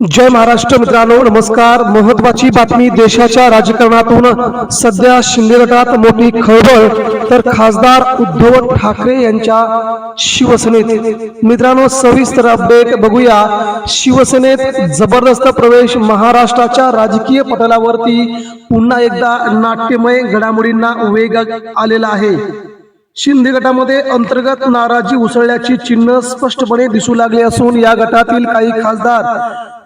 जय महाराष्ट्र मित्रांनो नमस्कार. महत्वाची बातमी देशाच्या राजकारणातून. सध्या शिंदे गटात मोठी खळबळ. तर खासदार उद्धव ठाकरे यांच्या शिवसेनेत. मित्रांनो सविस्तर अपडेट बघूया. शिवसेनेत जबरदस्त प्रवेश महाराष्ट्राच्या राजकीय पटलावरती पुन्हा एकदा नाट्यमय घडामोडींना वेग आलेला आहे. शिंदे गटामध्ये अंतर्गत नाराजी उसळल्याची चिन्ह स्पष्टपणे दिसू लागले असून या गटातील काही खासदार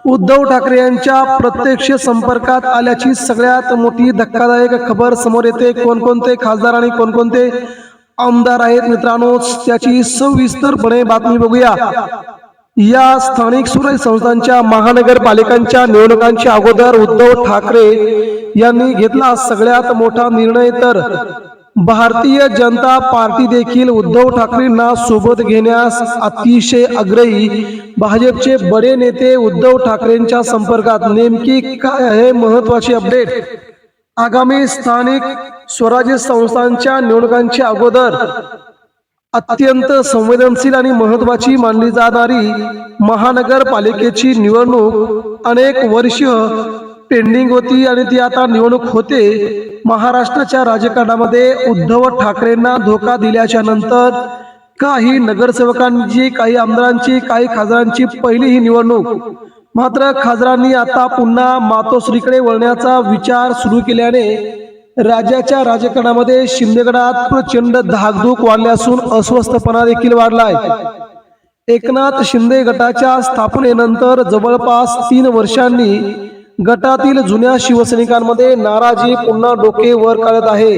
उद्धव ठाकरे यांच्या प्रत्यक्ष संपर्कात आल्याची सगळ्यात मोठी धक्कादायक खबर समोर येते. कोणकोणते खासदार आणि कोणकोणते आमदार आहेत मित्रांनो त्याची सविस्तरपणे बातमी बघूया. या स्थानिक स्वराज्य संस्थांच्या महानगरपालिकांच्या निवडणुकांच्या अगोदर उद्धव ठाकरे यांनी घेतला सगळ्यात मोठा निर्णय. तर भारतीय जनता पार्टी देखील उद्धव ठाकरेंना सोबत घेण्यास अतिशय आग्रही. भाजपचे बडे नेते उद्धव ठाकरेंच्या संपर्कात नेमकी काय आहे महत्वाची अपडेट? आगामी स्थानिक स्वराज्य संस्थांच्या निवडणुकांच्या अगोदर अत्यंत संवेदनशील आणि महत्वाची मानली जाणारी महानगरपालिकेची निवडणूक अनेक वर्ष पेंडिंग होती आणि ती आता निवडणूक होते. महाराष्ट्राच्या राजकारणामध्ये उद्धव ठाकरेंना धोका दिल्याच्या नंतर काही नगरसेवकांची काही आमदारांची काही खासदारांची पहिली ही निवडणूक. मात्र खासदारांनी आता पुन्हा मातोश्रीकडे वळण्याचा विचार सुरू केल्याने राज्याच्या राजकारणामध्ये शिंदेगडात प्रचंड धाकधूक वाढले असून अस्वस्थपणा देखील वाढलाय. एकनाथ शिंदे गटाच्या स्थापनेनंतर जवळपास तीन वर्षांनी गटातील जुन्या शिवसैनिकांमध्ये नाराजी पुन्हा डोके वर काढत आहे.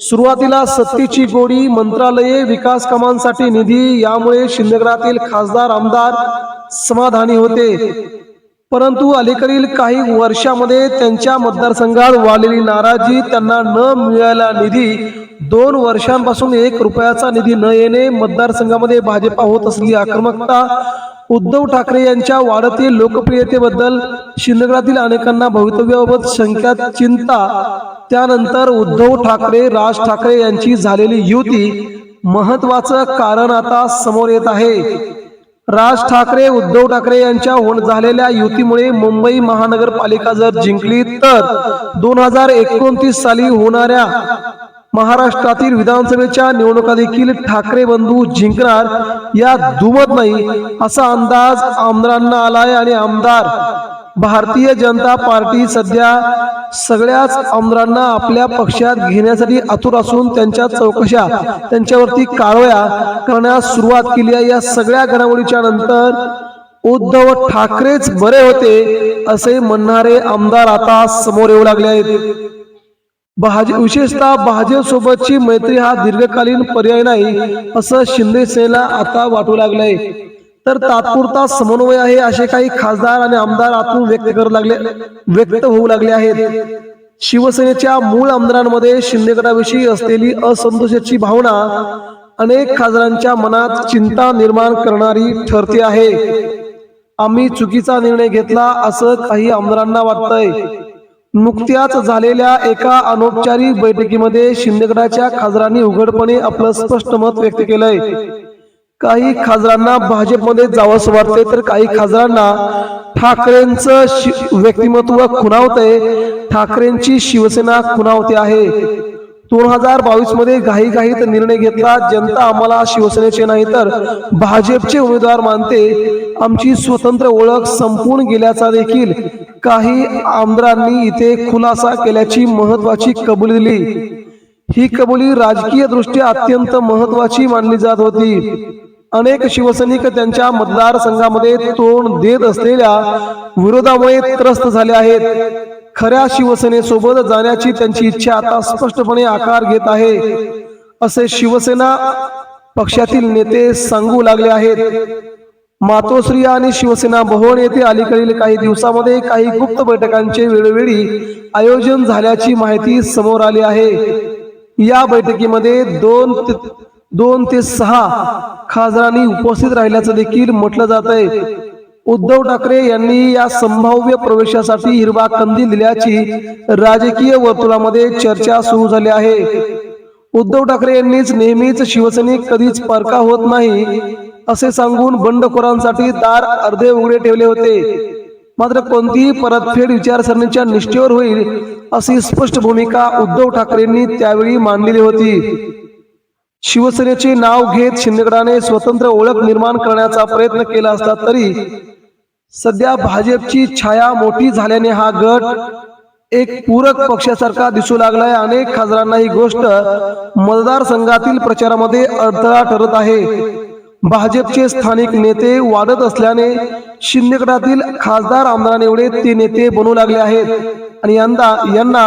सुरुवातीला सत्तेची गोडी मंत्रालये विकास कामांसाठी निधी यामुळे शिंदेगडातील खासदार आमदार समाधानी होते. परंतु अलीकडील काही वर्षामध्ये त्यांच्या मतदारसंघात वाढलेली नाराजी त्यांना न मिळाला निधी दोन वर्षांपासून एक रुपयाचा निधी न येणे मतदारसंघामध्ये भाजपा होत असलेली आक्रमकता उद्धव ठाकरे यांच्या वाढती लोकप्रियतेबद्दल शिंदगडातील अनेकांना भवितव्याबाबत शंका चिंता. त्यानंतर उद्धव ठाकरे राज ठाकरे यांची झालेली युती महत्वाचं कारण आता समोर येत आहे. राज ठाकरे उद्धव ठाकरे यांच्या झालेल्या युतीमुळे मुंबई महानगरपालिका जर जिंकली तर दोन हजार एकोणतीस साली होणाऱ्या महाराष्ट्रातील विधानसभेच्या निवडणुका देखील ठाकरे बंधू जिंकणार या दुमत नाही असा अंदाज आमदारांना आलाय आणि आमदार भारतीय जनता पार्टी सध्या सगळ्याच आमदारांना आपल्या पक्षात घेण्यासाठी आतुर असून त्यांच्या चौकशा त्यांच्यावरती कारवाया करण्यास सुरुवात केली आहे. या सगळ्या घडामोडीच्या नंतर उद्धव ठाकरेच बरे होते असे म्हणणारे आमदार आता समोर येऊ लागले आहेत. भाज विशेषतः भाजप सोबतची मैत्री हा दीर्घकालीन पर्याय नाही असं शिंदे सेनेला आता वाटू लागलंय. तर तात्पुरता समन्वय आहे असे काही खासदार आणि आमदार आतून व्यक्त करू लागले व्यक्त होऊ लागले आहेत. शिवसेनेच्या मूळ आमदारांमध्ये शिंदे गटाविषयी असलेली असंतोषाची भावना अनेक खासदारांच्या मनात चिंता निर्माण करणारी ठरते आहे. आम्ही चुकीचा निर्णय घेतला असं काही आमदारांना वाटतंय. नुकत्याच झालेल्या एका अनौपचारिक बैठकीमध्ये शिंदेगडाच्या खासदारांनी उघडपणे आपलं स्पष्ट मत व्यक्त केलंय. काही खासदारांना भाजपमध्ये जावंसं वाटतंय तर काही खासदारांना ठाकरेंचं शि- व्यक्तिमत्व खुणावतंय. ठाकरेंची शिवसेना खुणावते आहे. दोन हजार बावीसमध्ये घाई घाईत निर्णय घेतला जनता आम्हाला शिवसेनेचे नाही तर भाजपचे उमेदवार मानते. आमची स्वतंत्र ओळख संपून गेल्याचा देखील काही आमदारांनी इथे खुलासा केल्याची महत्वाची कबुली दिली. ही कबुली राजकीय दृष्ट्या अत्यंत महत्वाची मानली जात होती. अनेक शिवसैनिक त्यांच्या मतदारसंघामध्ये तोंड देत असलेल्या विरोधामुळे त्रस्त झाले आहेत. खऱ्या शिवसेनेसोबत जाण्याची त्यांची इच्छा आता स्पष्टपणे आकार घेत आहे. असे शिवसेना पक्षातील नेते सांगू लागले आहेत. मातोश्री आणि शिवसेना भवन येथे अलीकडील काही दिवसामध्ये काही गुप्त बैठकांचे वेळोवेळी आयोजन झाल्याची माहिती समोर आली आहे. या बैठकीमध्ये दोन दोन ते सहा खासदारांनी उपस्थित राहिल्याचं देखील म्हटलं जात आहे. उद्धव ठाकरे यांनी या संभाव्य प्रवेशासाठी हिरवा कंदील दिल्याची राजकीय वर्तुळामध्ये चर्चा सुरू झाली आहे. उद्धव ठाकरे यांनीच नेहमीच शिवसैनिक कधीच परका होत नाही. असे सांगून बंडखोरांसाठी दार अर्धे उघडे ठेवले होते. मात्र कोणतीही परतफेड विचारसरणीच्या निष्ठेवर होईल अशी स्पष्ट भूमिका उद्धव ठाकरेंनी त्यावेळी मांडलेली होती. शिवसेनेचे नाव घेत शिंदेगडाने स्वतंत्र ओळख निर्माण करण्याचा प्रयत्न केला असला तरी सध्या भाजपची छाया मोठी झाल्याने हा गट एक पूरक पक्षासारखा दिसू लागलाय. अनेक खासदारांना ही गोष्ट मतदारसंघातील प्रचारामध्ये अडथळा ठरत आहे. भाजपचे स्थानिक नेते वाढत असल्याने शिंदेगडातील खासदार आमदारांएवढे ते नेते बनू लागले आहेत. आणि यंदा यांना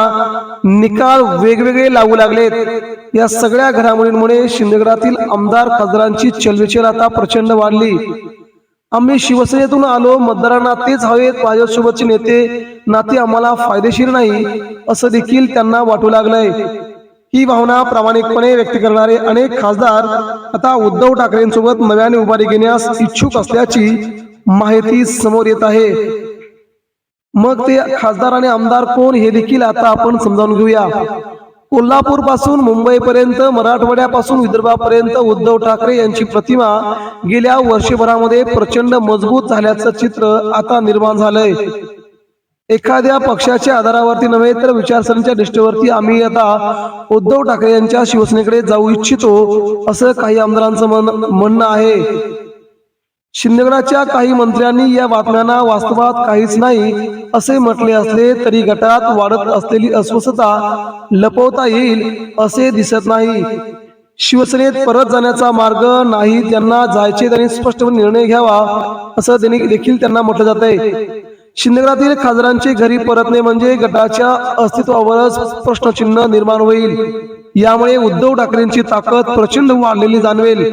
निकाल वेगवेगळे लागू लागलेत या सगळ्या घडामोडींमुळे शिंदेगडातील आमदार खासदारांची चलबिचल आता प्रचंड वाढली. आम्ही शिवसेनेतून आलो मतदारांना तेच हवेत भाजपसोबतचे नेते नाते आम्हाला फायदेशीर नाही असं देखील त्यांना वाटू लागलंय. ही भावना प्रामाणिकपणे व्यक्त करणारे अनेक खासदार आता उद्धव ठाकरेंसोबत नव्याने उभारी घेण्यास इच्छुक असल्याची माहिती समोर येत आहे. मग ते खासदार आणि आमदार कोण हे देखील आता आपण समजावून घेऊया. कोल्हापूरपासून मुंबईपर्यंत मराठवाड्यापासून विदर्भापर्यंत उद्धव ठाकरे यांची प्रतिमा गेल्या वर्षभरामध्ये प्रचंड मजबूत झाल्याचं चित्र आता निर्माण झालंय. एखाद्या पक्षाच्या आधारावरती नव्हे तर विचारसरणीच्या दृष्टीवरती आम्ही आता उद्धव ठाकरे यांच्या शिवसेनेकडे जाऊ इच्छितो असं काही आमदारांचं म्हणणं आहे. शिंदेगडाच्या काही मंत्र्यांनी या बातम्यांना वास्तवात काहीच नाही असे म्हटले असले तरी गटात वाढत असलेली अस्वस्थता लपवता येईल असे दिसत नाही. शिवसेनेत परत जाण्याचा मार्ग नाही त्यांना जायचे त्यांनी स्पष्टपणे निर्णय घ्यावा असं त्यांनी देखील त्यांना म्हटलं जात आहे शिंदेगडातील खासदारांचे घरी परतणे म्हणजे गटाच्या अस्तित्वावरच प्रश्नचिन्ह निर्माण होईल. यामुळे उद्धव ठाकरेंची ताकद प्रचंड वाढलेली जाणवेल.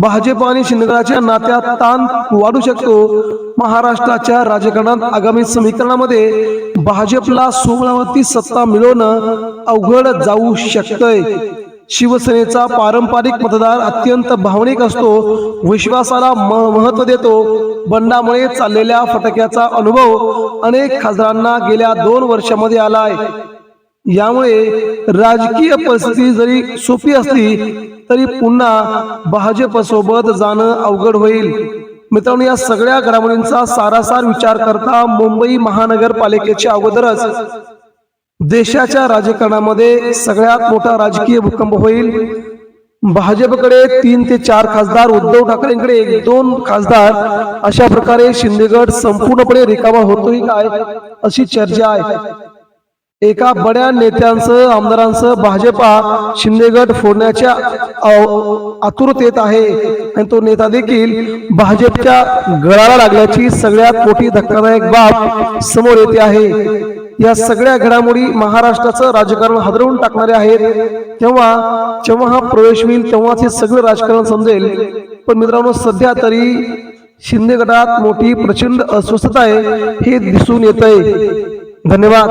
भाजप आणि शिंदेगडाच्या नात्यात ताण वाढू शकतो. महाराष्ट्राच्या राजकारणात आगामी समीकरणामध्ये भाजपला सोमनावरती सत्ता मिळवणं अवघड जाऊ शकतंय. शिवसेनेचा पारंपरिक मतदार अत्यंत भावनिक असतो. विश्वासाला म- महत्त्व देतो. बंडामुळे चाललेल्या फटक्याचा अनुभव अनेक खासदारांना गेल्या दोन वर्षामध्ये आलाय. यामुळे राजकीय परिस्थिती जरी सोपी असली तरी पुन्हा भाजपसोबत जाणं अवघड होईल. मित्रांनो या सगळ्या घडामोडींचा सारासार विचार करता मुंबई महानगरपालिकेच्या अगोदरच देशाच्या राजकारणामध्ये सगळ्यात मोठा राजकीय भूकंप होईल. भाजपकडे तीन ते चार खासदार उद्धव ठाकरेंकडे एक दोन खासदार अशा प्रकारे शिंदेगड संपूर्णपणे रिकामा होतोय काय अशी चर्चा आहे. एका बड्या नेत्यांचं आमदारांचं भाजपा शिंदेगड फोडण्याच्या आतुरतेत आहे. आणि तो नेता देखील भाजपच्या गळाला लागल्याची सगळ्यात मोठी धक्कादायक बाब समोर येते आहे. या सगळ्या घडामोडी महाराष्ट्राचं राजकारण हादरवून टाकणारे आहेत. तेव्हा जेव्हा हा प्रवेश होईल तेव्हाच हे सगळं राजकारण समजेल. पण मित्रांनो सध्या तरी शिंदे गटात मोठी प्रचंड अस्वस्थता आहे हे दिसून येत आहे धन्यवाद.